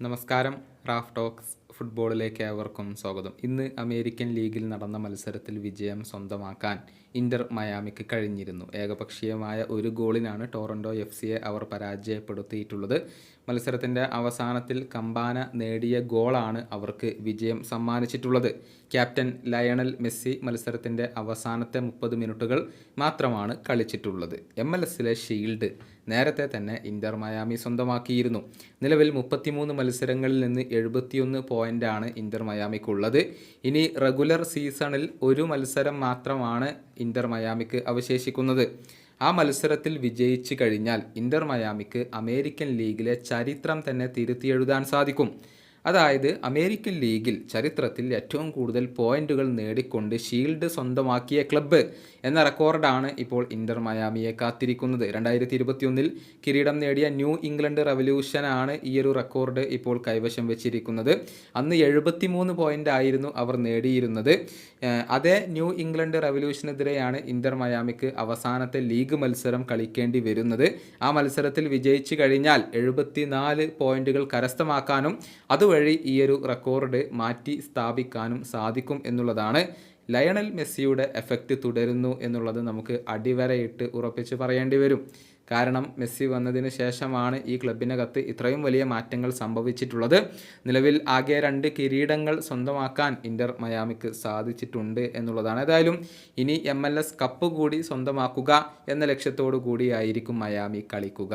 നമസ്കാരം. Raf talks ഫുട്ബോളിലേക്ക് ഏവർക്കും സ്വാഗതം. ഇന്ന് അമേരിക്കൻ ലീഗിൽ നടന്ന മത്സരത്തിൽ വിജയം സ്വന്തമാക്കാൻ ഇന്റർ മയാമിക്ക് കഴിഞ്ഞിരുന്നു. ഏകപക്ഷീയമായ ഒരു ഗോളിനാണ് ടോറന്റോ എഫ് സിയെ അവർ പരാജയപ്പെടുത്തിയിട്ടുള്ളത്. മത്സരത്തിന്റെ അവസാനത്തിൽ കമ്പാന നേടിയ ഗോളാണ് അവർക്ക് വിജയം സമ്മാനിച്ചിട്ടുള്ളത്. ക്യാപ്റ്റൻ ലയണൽ മെസ്സി മത്സരത്തിന്റെ അവസാനത്തെ മുപ്പത് മിനിറ്റുകൾ മാത്രമാണ് കളിച്ചിട്ടുള്ളത്. എം എൽ എസിലെ ഷീൽഡ് നേരത്തെ തന്നെ ഇന്റർ മയാമി സ്വന്തമാക്കിയിരുന്നു. നിലവിൽ മുപ്പത്തിമൂന്ന് മത്സരങ്ങളിൽ നിന്ന് എഴുപത്തിയൊന്ന് പോയിന്റാണ് ഇന്റർ മയാമിക്കുള്ളത്. ഇനി റെഗുലർ സീസണിൽ ഒരു മത്സരം മാത്രമാണ് ഇന്റർ മയാമിക്ക് അവശേഷിക്കുന്നത്. ആ മത്സരത്തിൽ വിജയിച്ചു കഴിഞ്ഞാൽ ഇന്റർ മയാമിക്ക് അമേരിക്കൻ ലീഗിലെ ചരിത്രം തന്നെ തിരുത്തിയെഴുതാൻ സാധിക്കും. അതായത് അമേരിക്കൻ ലീഗിൽ ചരിത്രത്തിൽ ഏറ്റവും കൂടുതൽ പോയിന്റുകൾ നേടിക്കൊണ്ട് ഷീൽഡ് സ്വന്തമാക്കിയ ക്ലബ്ബ് എന്ന റെക്കോർഡാണ് ഇപ്പോൾ ഇന്റർ മയാമിയെ കാത്തിരിക്കുന്നത്. രണ്ടായിരത്തി ഇരുപത്തിയൊന്നിൽ കിരീടം നേടിയ ന്യൂ ഇംഗ്ലണ്ട് റവല്യൂഷനാണ് ഈ ഒരു റെക്കോർഡ് ഇപ്പോൾ കൈവശം വെച്ചിരിക്കുന്നത്. അന്ന് എഴുപത്തിമൂന്ന് പോയിന്റ് ആയിരുന്നു അവർ നേടിയിരുന്നത്. അതേ ന്യൂ ഇംഗ്ലണ്ട് റവല്യൂഷനെതിരെയാണ് ഇന്റർ മയാമിക്ക് അവസാനത്തെ ലീഗ് മത്സരം കളിക്കേണ്ടി വരുന്നത്. ആ മത്സരത്തിൽ വിജയിച്ചു കഴിഞ്ഞാൽ എഴുപത്തിനാല് പോയിന്റുകൾ കരസ്ഥമാക്കാനും അതുവഴി ഈ ഒരു റെക്കോർഡ് മാറ്റി സ്ഥാപിക്കാനും സാധിക്കും എന്നുള്ളതാണ്. ലയണൽ മെസ്സിയുടെ എഫക്റ്റ് തുടരുന്നു എന്നുള്ളത് നമുക്ക് അടിവരയിട്ട് ഉറപ്പിച്ച് പറയേണ്ടി വരും. കാരണം മെസ്സി വന്നതിന് ശേഷമാണ് ഈ ക്ലബിനകത്ത് ഇത്രയും വലിയ മാറ്റങ്ങൾ സംഭവിച്ചിട്ടുള്ളത്. നിലവിൽ ആകെ രണ്ട് കിരീടങ്ങൾ സ്വന്തമാക്കാൻ ഇന്റർ മയാമിക്ക് സാധിച്ചിട്ടുണ്ട് എന്നുള്ളതാണ്. ഏതായാലും ഇനി എം കപ്പ് കൂടി സ്വന്തമാക്കുക എന്ന ലക്ഷ്യത്തോടു കൂടിയായിരിക്കും മയാമി കളിക്കുക.